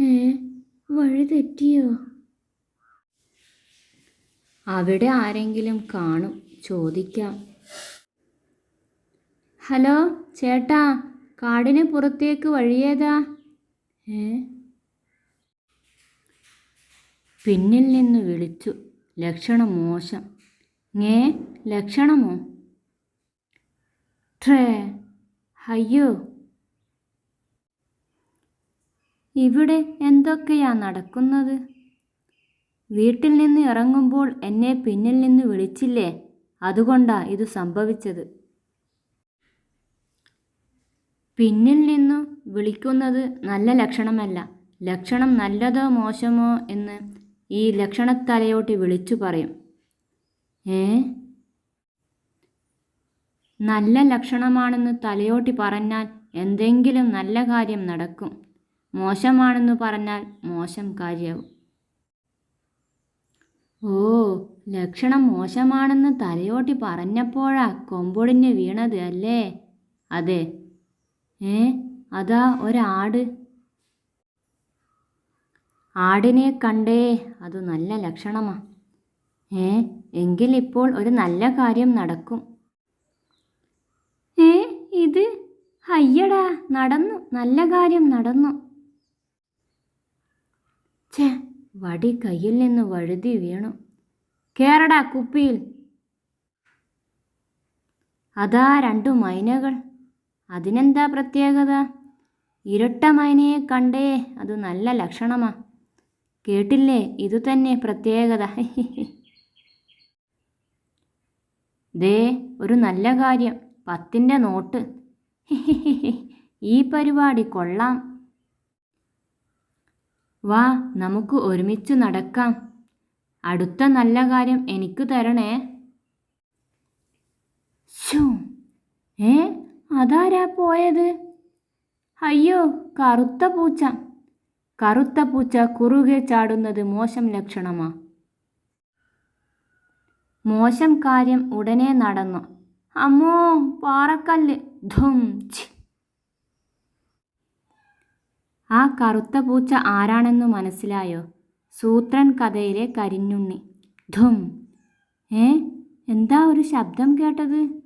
ഏ? വഴി തെറ്റിയോ? അവിടെ ആരെങ്കിലും കാണും. ചോദിക്കാം. ഹലോ ചേട്ടാ കാടിന് പുറത്തേക്ക് വഴിയേതാ? ഏ? പിന്നിൽ നിന്ന് വിളിച്ചു. ലക്ഷണം മോശം. ഏ ലക്ഷണമോ? ട്രേ അയ്യോ. ഇവിടെ എന്തൊക്കെയാ നടക്കുന്നത്? വീട്ടിൽ നിന്ന് ഇറങ്ങുമ്പോൾ എന്നെ പിന്നിൽ നിന്ന് വിളിച്ചില്ലേ? അതുകൊണ്ടാ ഇത് സംഭവിച്ചത്. പിന്നിൽ നിന്നു വിളിക്കുന്നത് നല്ല ലക്ഷണമല്ല. ലക്ഷണം നല്ലതോ മോശമോ എന്ന് ഈ ലക്ഷണത്തലയോട്ടി വിളിച്ചു പറയും. ഏ? നല്ല ലക്ഷണമാണെന്ന് തലയോട്ടി പറഞ്ഞാൽ എന്തെങ്കിലും നല്ല കാര്യം നടക്കും. മോശമാണെന്ന് പറഞ്ഞാൽ മോശം കാര്യവും. ഓ ലക്ഷണം മോശമാണെന്ന് തലയോട്ടി പറഞ്ഞപ്പോഴാ കൊമ്പൊടിഞ്ഞ് വീണത് അല്ലേ? അതെ. ഏ അതാ ഒരാട്. ആടിനെ കണ്ടേ അത് നല്ല ലക്ഷണമാ. ഏ എങ്കിൽ ഇപ്പോൾ ഒരു നല്ല കാര്യം നടക്കും. ഏ ഇത് അയ്യടാ നടന്നു. നല്ല കാര്യം നടന്നു ഛേ വടി കയ്യിൽ നിന്ന് വഴുതി വീണു. കേറടാ കുപ്പിയിൽ. അതാ രണ്ടു മൈനകൾ. അതിനെന്താ പ്രത്യേകത? ഇരട്ട മൈനയെ കണ്ടേ അത് നല്ല ലക്ഷണമാ. കേട്ടില്ലേ? ഇതുതന്നെ പ്രത്യേകത. ദേ ഒരു നല്ല കാര്യം. പത്തിന്റെ നോട്ട്. ഈ പരിപാടി കൊള്ളാം. വാ നമുക്ക് ഒരുമിച്ച് നടക്കാം. അടുത്ത നല്ല കാര്യം എനിക്ക് തരണേ. ഏ അതാരാ പോയത്? അയ്യോ കറുത്ത പൂച്ച. കറുത്ത പൂച്ച കുറുകെ ചാടുന്നത് മോശം ലക്ഷണമാ. മോശം കാര്യം ഉടനെ നടന്നു. അമ്മോ പാറക്കല്ല്. ധും ഛി. ആ കറുത്ത പൂച്ച ആരാണെന്ന് മനസ്സിലായോ? സൂത്രൻ കഥയിലെ കരിഞ്ഞുണ്ണി. ധും. ഏ? എന്താ ഒരു ശബ്ദം കേട്ടത്?